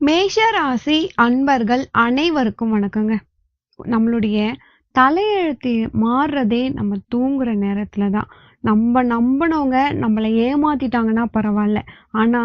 மேஷ ராசி அன்பர்கள் அனைவருக்கும் வணக்கங்க. நம்மளுடைய தலையெழுத்து மாறுறதே நம்ம தூங்குற நேரத்துல தான் நம்ம நம்பினவங்க நம்மளை ஏமாத்திட்டாங்கன்னா பரவாயில்ல. ஆனா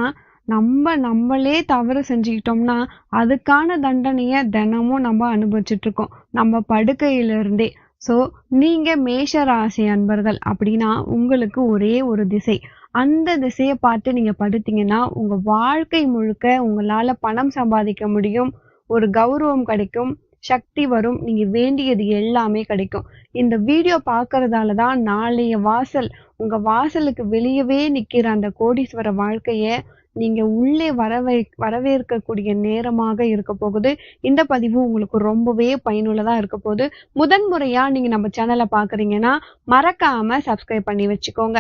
நம்ம நம்மளே தவறு செஞ்சுக்கிட்டோம்னா அதுக்கான தண்டனையை தினமும் நம்ம அனுபவிச்சுட்டு இருக்கோம் நம்ம படுக்கையில இருந்தே ஸோ நீங்க மேஷ ராசி அன்பர்கள் அப்படின்னா உங்களுக்கு ஒரே ஒரு திசை. அந்த திசையை பார்த்து நீங்க படுத்தீங்கன்னா உங்க வாழ்க்கை முழுக்க உங்களால பணம் சம்பாதிக்க முடியும் ஒரு கௌரவம் கிடைக்கும் சக்தி வரும் நீங்க வேண்டியது எல்லாமே கிடைக்கும். இந்த வீடியோ பார்க்கறதால தான் நாளைய வாசல் உங்க வாசலுக்கு வெளியவே நிக்கிற அந்த கோடீஸ்வர வாழ்க்கைய நீங்க உள்ளே வரவே வரவேற்கக்கூடிய நேரமாக இருக்க போகுது. இந்த பதிவு உங்களுக்கு ரொம்பவே பயனுள்ளதா இருக்க போகுது. முதன் முறையா நீங்க நம்ம சேனலை பாக்குறீங்கன்னா மறக்காம சப்ஸ்கிரைப் பண்ணி வச்சுக்கோங்க.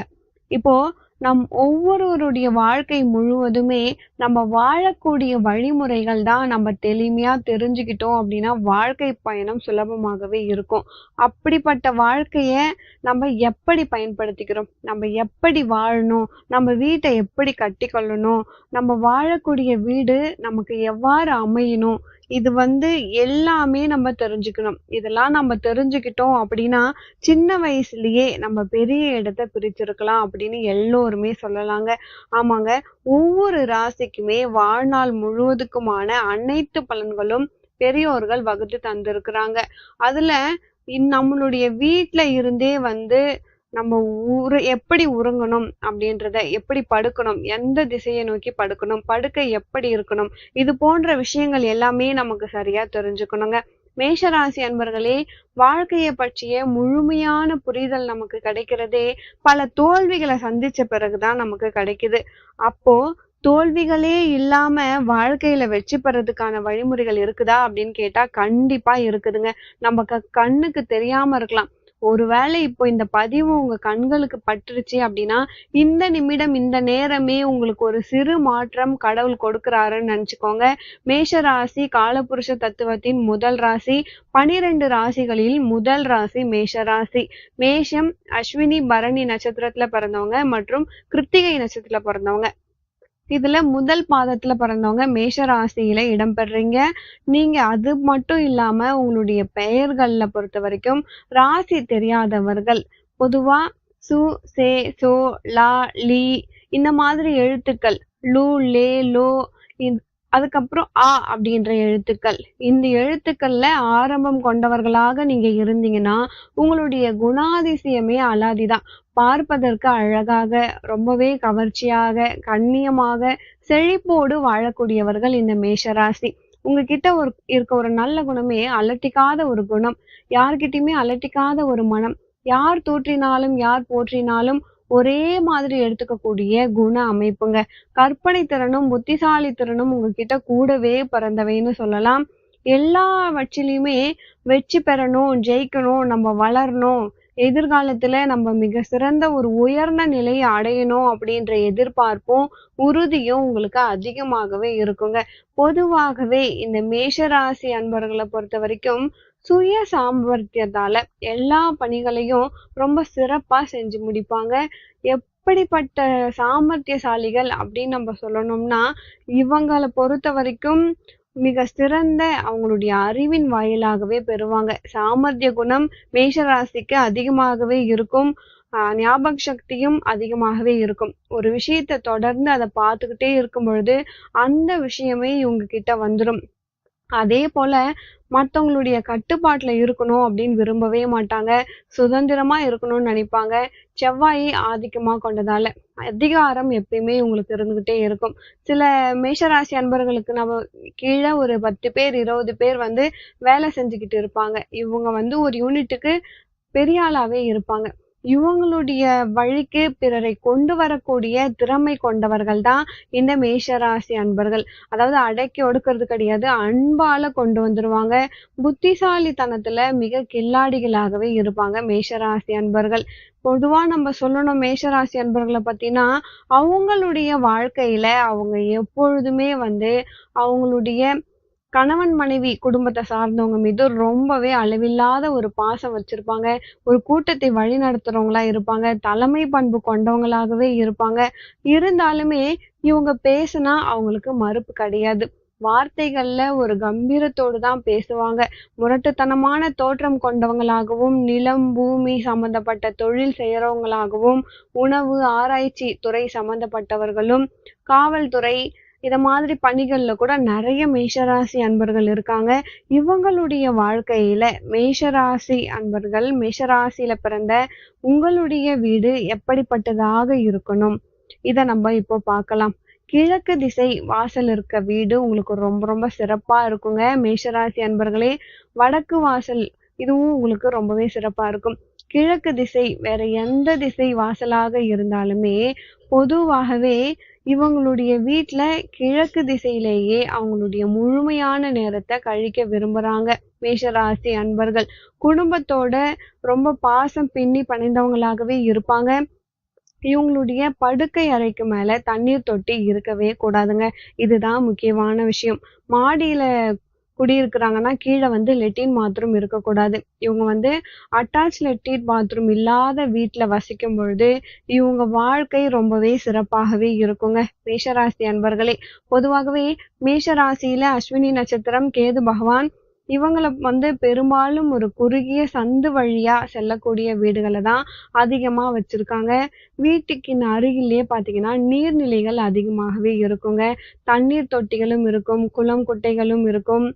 இப்போ நம் ஒவ்வொருவருடைய வாழ்க்கை முழுவதுமே நம்ம வாழக்கூடிய வழிமுறைகள் தான் நம்ம தெளிமையா தெரிஞ்சுக்கிட்டோம் அப்படின்னா வாழ்க்கை பயணம் சுலபமாகவே இருக்கும். அப்படிப்பட்ட வாழ்க்கைய நம்ம எப்படி பயன்படுத்திக்கிறோம்? நம்ம எப்படி வாழணும்? நம்ம வீட்டை எப்படி கட்டி கொள்ளணும் நம்ம வாழக்கூடிய வீடு நமக்கு எவ்வாறு அமையணும்? இது வந்து எல்லாமே நம்ம தெரிஞ்சுக்கணும். இதெல்லாம் நம்ம தெரிஞ்சுக்கிட்டோம் அப்படின்னா சின்ன வயசுலயே நம்ம பெரிய இடத்த பிரிச்சிருக்கலாம் அப்படின்னு எல்லோருமே சொல்லலாங்க. ஆமாங்க. ஒவ்வொரு ராசிக்குமே வாழ்நாள் முழுவதுக்குமான அனைத்து பலன்களும் பெரியோர்கள் வகுத்து தந்திருக்கிறாங்க. அதுல நம்மளுடைய வீட்டுல இருந்தே வந்து நம்ம உரு எப்படி உறங்கணும் அப்படின்றத எப்படி படுக்கணும் எந்த திசையை நோக்கி படுக்கணும் படுக்கை எப்படி இருக்கணும் இது போன்ற விஷயங்கள் எல்லாமே நமக்கு சரியா தெரிஞ்சுக்கணுங்க. மேஷராசி அன்பர்களே வாழ்க்கையை பற்றிய முழுமையான புரிதல் நமக்கு கிடைக்கிறதே பல தோல்விகளை சந்திச்ச பிறகுதான் நமக்கு கிடைக்குது. அப்போ தோல்விகளே இல்லாம வாழ்க்கையில வெற்றி பெறதுக்கான வழிமுறைகள் இருக்குதா அப்படின்னு கேட்டா கண்டிப்பா இருக்குதுங்க. நம்ம கண்ணுக்கு தெரியாம இருக்கலாம். ஒருவேளை இப்போ இந்த பதிவு உங்க கண்களுக்கு பட்டுருச்சு அப்படின்னா இந்த நிமிடம் இந்த நேரமே உங்களுக்கு ஒரு சிறு மாற்றம் கடவுள் கொடுக்கிறாருன்னு நினைச்சுக்கோங்க. மேஷ ராசி காலபுருஷ தத்துவத்தின் முதல் ராசி பனிரெண்டு ராசிகளில் முதல் ராசி மேஷ ராசி. மேஷம் அஸ்வினி பரணி நட்சத்திரத்துல பிறந்தவங்க மற்றும் கிருத்திகை நட்சத்திரத்துல பிறந்தவங்க. இதுல முதல் பாதத்துல பிறந்தவங்க மேஷ ராசியில இடம்பெறீங்க. நீங்க அது மட்டும் இல்லாம உங்களுடைய பெயர்கள்ல பொறுத்த வரைக்கும் ராசி தெரியாதவர்கள் பொதுவா சு சே சோ லா லி இந்த மாதிரி எழுத்துக்கள் லு லே லோ அதுக்கப்புறம் ஆ அப்படின்ற எழுத்துக்கள். இந்த எழுத்துக்கள்ல ஆரம்பம் கொண்டவர்களாக நீங்க இருந்தீங்கன்னா உங்களுடைய குணாதிசயமே அலாதிதான் பார்ப்பதற்கு அழகாக ரொம்பவே கவர்ச்சியாக கண்ணியமாக செழிப்போடு வாழக்கூடியவர்கள் இந்த மேஷராசி. உங்ககிட்ட ஒரு இருக்க ஒரு நல்ல குணமே அலட்டிக்காத ஒரு குணம். யார்கிட்டயுமே அலட்டிக்காத ஒரு மனம். யார் தூற்றினாலும் யார் போற்றினாலும் ஒரே மாதிரி எடுத்துக்கக்கூடிய குண அமைப்புங்க. கற்பனை திறனும் புத்திசாலி திறனும் உங்ககிட்ட கூடவே பிறந்தவைன்னு சொல்லலாம். எல்லாவற்றிலையுமே வெற்றி பெறணும் ஜெயிக்கணும் நம்ம வளரணும். எதிர்காலத்துல நம்ம மிக சிறந்த ஒரு உயர்ந்த நிலையை அடையணும் அப்படின்ற எதிர்பார்ப்பும் உறுதியும் உங்களுக்கு அதிகமாகவே இருக்குங்க. பொதுவாகவே இந்த மேஷராசி அன்பர்களை பொறுத்த வரைக்கும் சுய சாமர்த்தியத்தால எல்லா பணிகளையும் ரொம்ப சிறப்பா செஞ்சு முடிப்பாங்க. எப்படிப்பட்ட சாமர்த்தியசாலிகள் அப்படின்னு நம்ம சொல்லணும்னா இவங்களை பொறுத்த வரைக்கும் மிக சிறந்த அவங்களுடைய அறிவின் வாயிலாகவே பெறுவாங்க. சாமர்த்திய குணம் மேஷராசிக்கு அதிகமாகவே இருக்கும். ஞாபக சக்தியும் அதிகமாகவே இருக்கும். ஒரு விஷயத்தை தொடர்ந்து அதை பார்த்துக்கிட்டே இருக்கும் பொழுது அந்த விஷயமே இவங்க கிட்ட வந்துடும் அதே போல மற்றவங்களுடைய கட்டுப்பாட்டில் இருக்கணும் அப்படின்னு விரும்பவே மாட்டாங்க. சுதந்திரமா இருக்கணும்னு நினைப்பாங்க. செவ்வாயை ஆதிக்கமாக கொண்டதால அதிகாரம் எப்பயுமே உங்களுக்கு இருந்துகிட்டே இருக்கும். சில மேஷராசி அன்பர்களுக்கு நம்ம கீழே ஒரு பத்து பேர் இருபது பேர் வந்து வேலை செஞ்சுக்கிட்டு இருப்பாங்க. இவங்க வந்து ஒரு யூனிட்டுக்கு பெரிய ஆளாவே இருப்பாங்க. இவங்களுடைய வழிக்கு பிறரை கொண்டு வரக்கூடிய திறமை கொண்டவர்கள் தான் இந்த மேஷராசி அன்பர்கள். அதாவது அடக்கி ஒடுக்கிறது கிடையாது அன்பால கொண்டு வந்துருவாங்க. புத்திசாலித்தனத்துல மிக கில்லாடிகளாகவே இருப்பாங்க மேஷராசி அன்பர்கள். பொதுவா நம்ம சொல்லணும் மேஷராசி அன்பர்களை பத்தினா அவங்களுடைய வாழ்க்கையில அவங்க எப்பொழுதுமே வந்து அவங்களுடைய கணவன் மனைவி குடும்பத்தை சார்ந்தவங்க மீது ரொம்பவே அளவில்லாத ஒரு பாசம் வச்சிருப்பாங்க. ஒரு கூட்டத்தை வழி நடத்துறவங்களா இருப்பாங்க. தலைமை பண்பு கொண்டவங்களாகவே இருப்பாங்க. இருந்தாலுமே இவங்க பேசுனா அவங்களுக்கு மறுப்பு கிடையாது. வார்த்தைகள்ல ஒரு கம்பீரத்தோடு தான் பேசுவாங்க. முரட்டுத்தனமான தோற்றம் கொண்டவங்களாகவும் நிலம் பூமி சம்பந்தப்பட்ட தொழில் செய்யறவங்களாகவும் உணவு ஆராய்ச்சி துறை சம்பந்தப்பட்டவர்களும் காவல்துறை இதை மாதிரி பணிகளில் கூட நிறைய மேஷராசி அன்பர்கள் இருக்காங்க. இவங்களுடைய வாழ்க்கையில மேஷராசி அன்பர்கள் மேஷராசியில பிறந்த உங்களுடைய வீடு எப்படிப்பட்டதாக இருக்கணும்? இதை நம்ம இப்போ பார்க்கலாம் கிழக்கு திசை வாசல் இருக்க வீடு உங்களுக்கு ரொம்ப ரொம்ப சிறப்பா இருக்குங்க. மேஷராசி அன்பர்களே வடக்கு வாசல் இதுவும் உங்களுக்கு ரொம்பவே சிறப்பா இருக்கும். கிழக்கு திசை வேற எந்த திசை வாசலாக இருந்தாலுமே பொதுவாகவே இவங்களுடைய வீட்டில் கிழக்கு திசையிலேயே அவங்களுடைய முழுமையான நேரத்தை கழிக்க விரும்புறாங்க. மேஷராசி அன்பர்கள் குடும்பத்தோட ரொம்ப பாசம் பின்னி பணிந்தவங்களாகவே இருப்பாங்க. இவங்களுடைய படுக்கை அறைக்கு மேல தண்ணீர் தொட்டி இருக்கவே கூடாதுங்க. இதுதான் முக்கியமான விஷயம். மாடியில குடியிருக்கிறாங்கன்னா கீழே வந்து லெட்டின் பாத்ரூம் இருக்கக்கூடாது. இவங்க வந்து அட்டாச் லெட்டின் பாத்ரூம் இல்லாத வீட்டில் வசிக்கும் பொழுது இவங்க வாழ்க்கை ரொம்பவே சிறப்பாகவே இருக்குங்க. மேஷராசி அன்பர்களே பொதுவாகவே மேஷராசியில அஸ்வினி நட்சத்திரம் கேது பகவான் இவங்களை வந்து பெரும்பாலும் ஒரு குறுகிய சந்து வழியா செல்லக்கூடிய வீடுகளை தான் அதிகமா வச்சிருக்காங்க. வீட்டுக்கு அருகிலேயே பாத்தீங்கன்னா நீர்நிலைகள் அதிகமாகவே இருக்குங்க. தண்ணீர் தொட்டிகளும் இருக்கும் குளம் குட்டைகளும் இருக்கும்.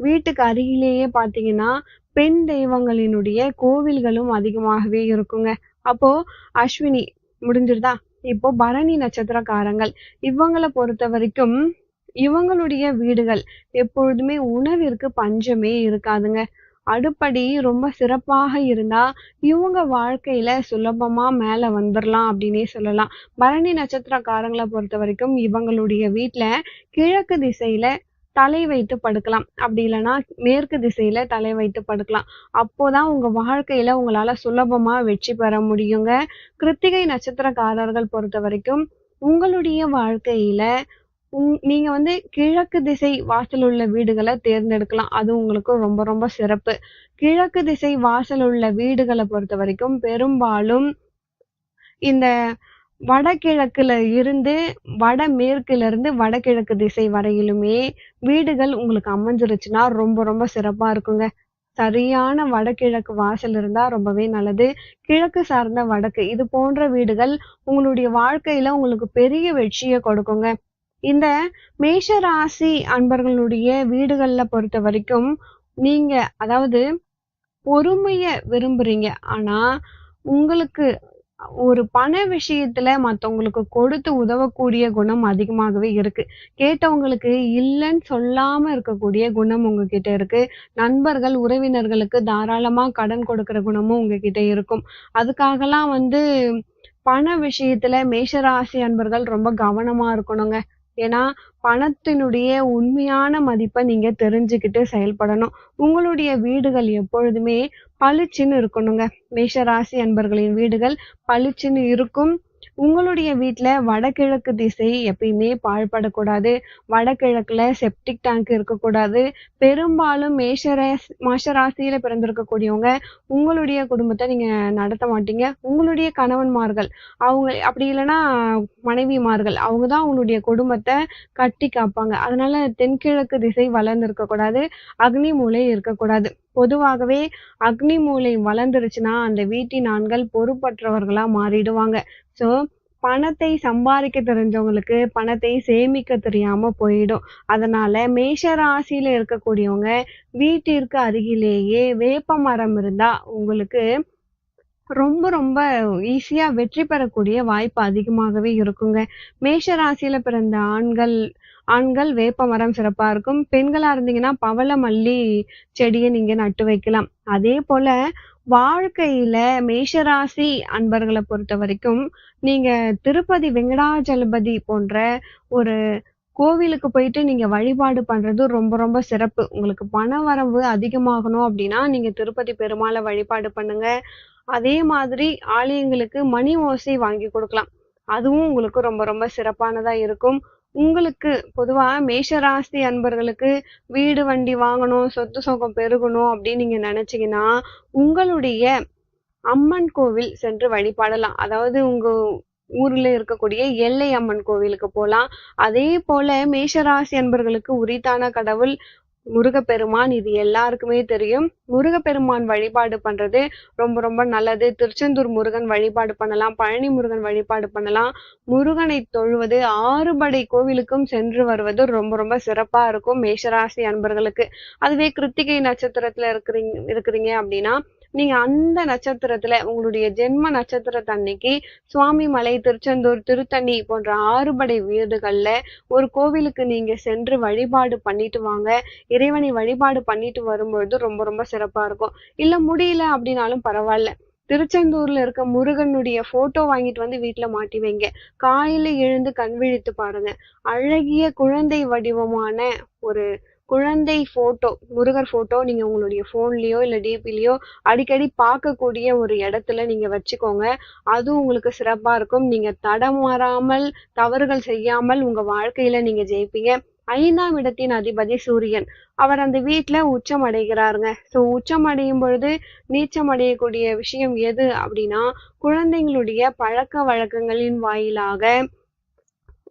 வீட்டுக்கு அருகிலேயே பார்த்தீங்கன்னா பெண் தெய்வங்களினுடைய கோவில்களும் அதிகமாகவே இருக்குங்க. அப்போ அஸ்வினி முடிஞ்சிருதா? இப்போ பரணி நட்சத்திரக்காரங்கள். இவங்களை பொறுத்த வரைக்கும் இவங்களுடைய வீடுகள் எப்பொழுதுமே உணவிற்கு பஞ்சமே இருக்காதுங்க. அடுப்படி ரொம்ப சிறப்பாக இருந்தா இவங்க வாழ்க்கையில சுலபமா மேல வந்துடலாம் அப்படின்னே சொல்லலாம். பரணி நட்சத்திரக்காரங்களை பொறுத்த வரைக்கும் இவங்களுடைய வீட்டுல கிழக்கு திசையில தலை வைத்து படுக்கலாம். அப்படி இல்லைன்னா மேற்கு திசையில தலை வைத்து படுக்கலாம். அப்போதான் உங்க வாழ்க்கையில உங்களால சுலபமா வெற்றி பெற முடியுங்க. கிருத்திகை நட்சத்திரக்காரர்கள் பொறுத்த வரைக்கும் உங்களுடைய வாழ்க்கையில உங் நீங்க வந்து கிழக்கு திசை வாசல் உள்ள வீடுகளை தேர்ந்தெடுக்கலாம். அது உங்களுக்கு ரொம்ப ரொம்ப சிறப்பு. கிழக்கு திசை வாசல் உள்ள வீடுகளை பொறுத்த வரைக்கும் பெரும்பாலும் இந்த வடகிழக்குல இருந்து வடமேற்குல இருந்து வடகிழக்கு திசை வரையிலுமே வீடுகள் உங்களுக்கு அமைஞ்சிருச்சுன்னா ரொம்ப ரொம்ப சிறப்பா இருக்குங்க. சரியான வடகிழக்கு வாசல் இருந்தா ரொம்பவே நல்லது. கிழக்கு சார்ந்த வடக்கு இது போன்ற வீடுகள் உங்களுடைய வாழ்க்கையில உங்களுக்கு பெரிய வெற்றியை கொடுக்குங்க. இந்த மேஷ ராசி அன்பர்களுடைய வீடுகள்ல பொறுத்த வரைக்கும் நீங்க அதாவது பொறுமைய விரும்புறீங்க. ஆனா உங்களுக்கு ஒரு பண விஷயத்துல மத்தவங்களுக்கு கொடுத்து உதவக்கூடிய குணம் அதிகமாகவே இருக்கு. கேட்டவங்களுக்கு இல்லைன்னு சொல்லாம இருக்கக்கூடிய குணம் உங்ககிட்ட இருக்கு. நண்பர்கள் உறவினர்களுக்கு தாராளமா கடன் கொடுக்கிற குணமும் உங்ககிட்ட இருக்கும். அதுக்காகலாம் வந்து பண விஷயத்துல மேஷராசி அன்பர்கள் ரொம்ப கவனமா இருக்கணுங்க. ஏன்னா பணத்தினுடைய உண்மையான மதிப்பை நீங்க தெரிஞ்சுக்கிட்டு செயல்படணும். உங்களுடைய வீடுகள் எப்பொழுதுமே பளிச்சுன்னு இருக்கணுங்க. மேஷராசி அன்பர்களின் வீடுகள் பளிச்சுன்னு இருக்கும். உங்களுடைய வீட்டில் வடகிழக்கு திசை எப்பயுமே பாழ்படக்கூடாது. வடகிழக்கில் செப்டிக் டேங்க் இருக்கக்கூடாது. பெரும்பாலும் மேஷரா மேஷராசியில் பிறந்திருக்கக்கூடியவங்க உங்களுடைய குடும்பத்தை நீங்கள் நடத்த மாட்டீங்க. உங்களுடைய கணவன்மார்கள் அவங்க அப்படி இல்லைன்னா மனைவிமார்கள் அவங்க தான் உங்களுடைய குடும்பத்தை கட்டி காப்பாங்க. அதனால தென்கிழக்கு திசை வளர்ந்து இருக்கக்கூடாது அக்னி மூலை இருக்கக்கூடாது. பொதுவாகவே அக்னி மூலை வளர்ந்துருச்சுன்னா அந்த வீட்டின் ஆண்கள் பொறுப்பற்றவர்களா மாறிடுவாங்க. ஸோ பணத்தை சம்பாதிக்க தெரிஞ்சவங்களுக்கு பணத்தை சேமிக்க தெரியாம போயிடும். அதனால மேஷ ராசியில இருக்கக்கூடியவங்க வீட்டிற்கு அருகிலேயே வேப்ப மரம் இருந்தா உங்களுக்கு ரொம்ப ரொம்ப ஈஸியா வெற்றி பெறக்கூடிய வாய்ப்பு அதிகமாகவே இருக்குங்க. மேஷ ராசியில பிறந்த ஆண்கள் ஆண்கள் வேப்ப மரம் சிறப்பா இருக்கும். பெண்களா இருந்தீங்கன்னா பவள மல்லி செடியை நீங்க நட்டு வைக்கலாம். அதே போல வாழ்க்கையில மேஷராசி அன்பர்களை பொறுத்த வரைக்கும் நீங்க திருப்பதி வெங்கடாஜலபதி போன்ற ஒரு கோவிலுக்கு போயிட்டு நீங்க வழிபாடு பண்றது ரொம்ப ரொம்ப சிறப்பு. உங்களுக்கு பண வரவு அதிகமாகணும் அப்படின்னா நீங்க திருப்பதி பெருமாளை வழிபாடு பண்ணுங்க. அதே மாதிரி ஆலயங்களுக்கு மணி ஓசை வாங்கி கொடுக்கலாம். அதுவும் உங்களுக்கு ரொம்ப ரொம்ப சிறப்பானதா இருக்கும். உங்களுக்கு பொதுவா மேஷராசி அன்பர்களுக்கு வீடு வண்டி வாங்கணும் சொத்து சொகம் பெருகணும் அப்படின்னு நீங்க நினைச்சீங்கன்னா உங்களுடைய அம்மன் கோவில் சென்று வழிபாடலாம். அதாவது உங்க ஊர்ல இருக்கக்கூடிய எல்லை அம்மன் கோவிலுக்கு போகலாம் அதே போல மேஷராசி அன்பர்களுக்கு உரித்தான கடவுள் முருகப்பெருமான் இது எல்லாருக்குமே தெரியும். முருகப்பெருமான் வழிபாடு பண்றது ரொம்ப ரொம்ப நல்லது. திருச்செந்தூர் முருகன் வழிபாடு பண்ணலாம் பழனி முருகன் வழிபாடு பண்ணலாம். முருகனை தொழுவது ஆறுபடை கோவிலுக்கும் சென்று வருவது ரொம்ப ரொம்ப சிறப்பா இருக்கும். மேஷராசி அன்பர்களுக்கு. அதுவே கிருத்திகை நட்சத்திரத்துல இருக்கிறீங்க இருக்கிறீங்க அப்படின்னா நீங்க அந்த நட்சத்திரத்துல உங்களுடைய ஜென்ம நட்சத்திரத்தை அன்னைக்கு சுவாமி மலை திருச்செந்தூர் திருத்தணி போன்ற ஆறுபடை வீடுகள்ல ஒரு கோவிலுக்கு நீங்க சென்று வழிபாடு பண்ணிட்டு வாங்க. இறைவனை வழிபாடு பண்ணிட்டு வரும்பொழுது ரொம்ப ரொம்ப சிறப்பா இருக்கும். இல்ல முடியல அப்படின்னாலும் பரவாயில்ல. திருச்செந்தூர்ல இருக்க முருகனுடைய போட்டோ வாங்கிட்டு வந்து வீட்டுல மாட்டி வைங்க. காலையில எழுந்து கண் விழித்து பாருங்க. அழகிய குழந்தை வடிவமான ஒரு குழந்தை ஃபோட்டோ முருகர் ஃபோட்டோ நீங்கள் உங்களுடைய ஃபோன்லேயோ இல்லை டிபிலேயோ அடிக்கடி பார்க்கக்கூடிய ஒரு இடத்துல நீங்கள் வச்சுக்கோங்க. அதுவும் உங்களுக்கு சிறப்பாக இருக்கும். நீங்க தடமாறாமல் தவறுகள் செய்யாமல் உங்கள் வாழ்க்கையில் நீங்கள் ஜெயிப்பீங்க. ஐந்தாம் இடத்தின் அதிபதி சூரியன். அவர் அந்த வீட்டில் உச்சம் அடைகிறாருங்க. ஸோ உச்சம் அடையும் பொழுது நீச்சம் அடையக்கூடிய விஷயம் எது அப்படின்னா குழந்தைங்களுடைய பழக்க வழக்கங்களின் வாயிலாக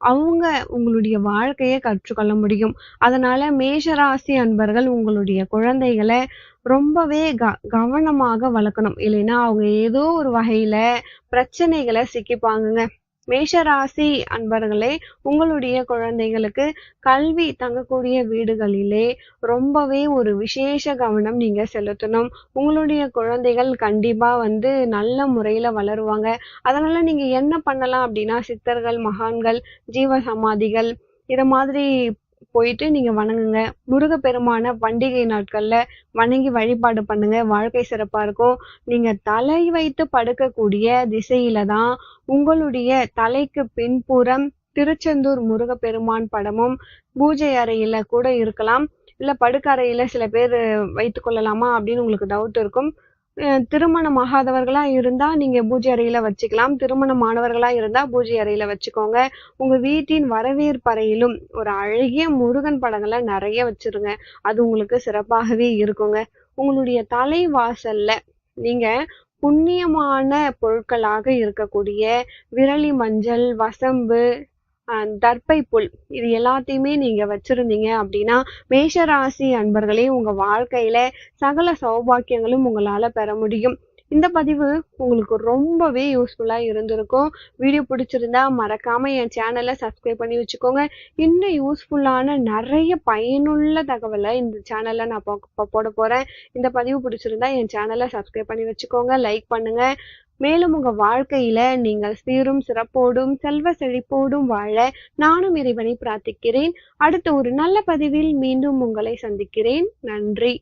அவங்க உங்களுடைய வாழ்க்கையை கற்றுக்கொள்ள முடியும். அதனால மேஷராசி அன்பர்கள் உங்களுடைய குழந்தைகளை ரொம்பவே க கவனமாக வளர்க்கணும். இல்லைன்னா அவங்க ஏதோ ஒரு வகையில பிரச்சனைகளை சிக்கிப்பாங்கங்க. மேஷராசி அன்பர்களே உங்களுடைய குழந்தைகளுக்கு கல்வி தங்கக்கூடிய வீடுகளிலே ரொம்பவே ஒரு விசேஷ கவனம் நீங்க செலுத்தணும். உங்களுடைய குழந்தைகள் கண்டிப்பா வந்து நல்ல முறையில வளருவாங்க. அதனால நீங்க என்ன பண்ணலாம் அப்படின்னா சித்தர்கள் மகான்கள் ஜீவ சமாதிகள் இத மாதிரி போயிட்டு நீங்க வணங்குங்க. முருகப்பெருமான பண்டிகை நாட்கள்ல வணங்கி வழிபாடு பண்ணுங்க. வாழ்க்கை சிறப்பா இருக்கும். நீங்க தலை வைத்து படுக்கக்கூடிய திசையில தான் உங்களுடைய தலைக்கு பின்புறம் திருச்செந்தூர் முருகப்பெருமான் படமும் பூஜை அறையில கூட இருக்கலாம். இல்ல படுக்கறையில் சில பேர் வைத்து கொள்ளலாமா அப்படின்னு உங்களுக்கு டவுட் இருக்கும். திருமணம் ஆகாதவர்களா இருந்தா நீங்க பூஜை அறையில வச்சுக்கலாம். திருமணமானவர்களா இருந்தா பூஜை அறையில வச்சுக்கோங்க. உங்க வீட்டின் வரவேற்பறையிலும் ஒரு அழகிய முருகன் படங்களை நிறைய வச்சிருங்க. அது உங்களுக்கு சிறப்பாகவே இருக்குங்க. உங்களுடைய தலைவாசல்ல நீங்க புண்ணியமான பொருட்களாக இருக்கக்கூடிய விரலி மஞ்சள் வசம்பு தர்ப்பை புல் இது எல்லாத்தையுமே நீங்க வச்சிருந்தீங்க அப்படின்னா மேஷராசி அன்பர்களே உங்க வாழ்க்கையில சகல சௌபாக்கியங்களும் உங்களால பெற முடியும். இந்த பதிவு உங்களுக்கு ரொம்பவே யூஸ்ஃபுல்லாக இருந்திருக்கும். வீடியோ பிடிச்சிருந்தா மறக்காமல் என் சேனலை சப்ஸ்கிரைப் பண்ணி வச்சுக்கோங்க. இன்னும் யூஸ்ஃபுல்லான நிறைய பயனுள்ள தகவலை இந்த சேனலில் நான் போட போகிறேன் இந்த பதிவு பிடிச்சிருந்தா என் சேனலை சப்ஸ்கிரைப் பண்ணி வச்சுக்கோங்க. லைக் பண்ணுங்கள் மேலும் உங்கள் வாழ்க்கையில் நீங்கள் சீரும் சிறப்போடும் செல்வ செழிப்போடும் வாழ நானும் இறைவனை பிரார்த்திக்கிறேன். அடுத்த ஒரு நல்ல பதிவில் மீண்டும் உங்களை சந்திக்கிறேன். நன்றி.